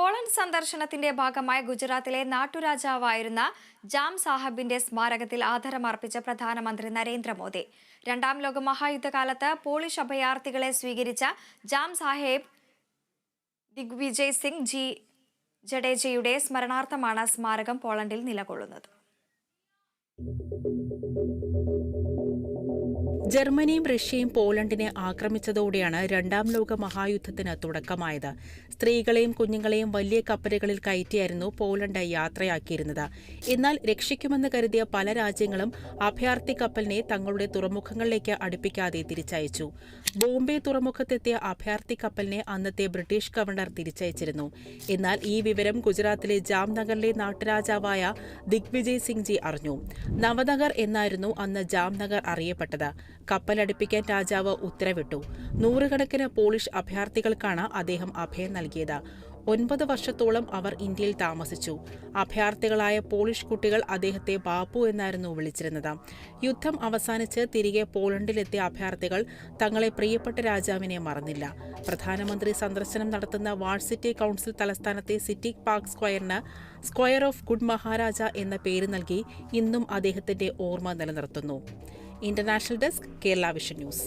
Poland സന്ദർശനത്തിന്റെ ഭാഗമായി ഗുജറാത്തിലെ നാട്ടുരാജാവായിരുന്ന ജാം സാഹബിന്റെ സ്മാരകത്തിൽ ആദരമർപ്പിച്ച പ്രധാനമന്ത്രി നരേന്ദ്രമോദി. രണ്ടാം ലോക മഹായുദ്ധകാലത്ത് പോളിഷ് അഭയാർത്ഥികളെ സ്വീകരിച്ച ജാം സാഹേബ് ദിഗ്വിജയ് സിംഗ് ജി ജഡേജയുടെ സ്മരണാർത്ഥമാണ് സ്മാരകം പോളണ്ടിൽ നിലകൊള്ളുന്നത്. ജർമ്മനിയും റഷ്യയും പോളണ്ടിനെ ആക്രമിച്ചതോടെയാണ് രണ്ടാം ലോക മഹായുദ്ധത്തിന് തുടക്കമായത്. സ്ത്രീകളെയും കുഞ്ഞുങ്ങളെയും വലിയ കപ്പലുകളിൽ കയറ്റിയായിരുന്നു പോളണ്ട് യാത്രയാക്കിയിരുന്നത്. എന്നാൽ രക്ഷിക്കുമെന്ന് കരുതിയ പല രാജ്യങ്ങളും അഭയാർത്ഥി കപ്പലിനെ തങ്ങളുടെ തുറമുഖങ്ങളിലേക്ക് അടുപ്പിക്കാതെ തിരിച്ചയച്ചു. ബോംബെ തുറമുഖത്തെത്തിയ അഭയാർത്ഥി കപ്പലിനെ അന്നത്തെ ബ്രിട്ടീഷ് ഗവർണർ തിരിച്ചയച്ചിരുന്നു. എന്നാൽ ഈ വിവരം ഗുജറാത്തിലെ ജാംനഗറിലെ നാട്ടുരാജാവായ ദിഗ്വിജയ് സിംഗ്ജി അറിഞ്ഞു. നവനഗർ എന്നായിരുന്നു അന്ന് ജാംനഗർ അറിയപ്പെട്ടത്. കപ്പലടുപ്പിക്കാൻ രാജാവ് ഉത്തരവിട്ടു. നൂറുകണക്കിന് പോളിഷ് അഭയാർത്ഥികൾക്കാണ് അദ്ദേഹം അഭയം നൽകിയത്. ഒൻപത് വർഷത്തോളം അവർ ഇന്ത്യയിൽ താമസിച്ചു. അഭയാർത്ഥികളായ പോളിഷ് കുട്ടികൾ അദ്ദേഹത്തെ ബാപ്പു എന്നായിരുന്നു വിളിച്ചിരുന്നത്. യുദ്ധം അവസാനിച്ച് തിരികെ പോളണ്ടിലെത്തിയ അഭയാർത്ഥികൾ തങ്ങളെ പ്രിയപ്പെട്ട രാജാവിനെ മറന്നില്ല. പ്രധാനമന്ത്രി സന്ദർശനം നടത്തുന്ന വാൾസിറ്റി കൗൺസിൽ തലസ്ഥാനത്തെ സിറ്റി പാർക്ക് സ്ക്വയറിന് സ്ക്വയർ ഓഫ് ഗുഡ് മഹാരാജ എന്ന പേര് നൽകി ഇന്നും അദ്ദേഹത്തിന്റെ ഓർമ്മ നിലനിർത്തുന്നു. international desk Kerala vision news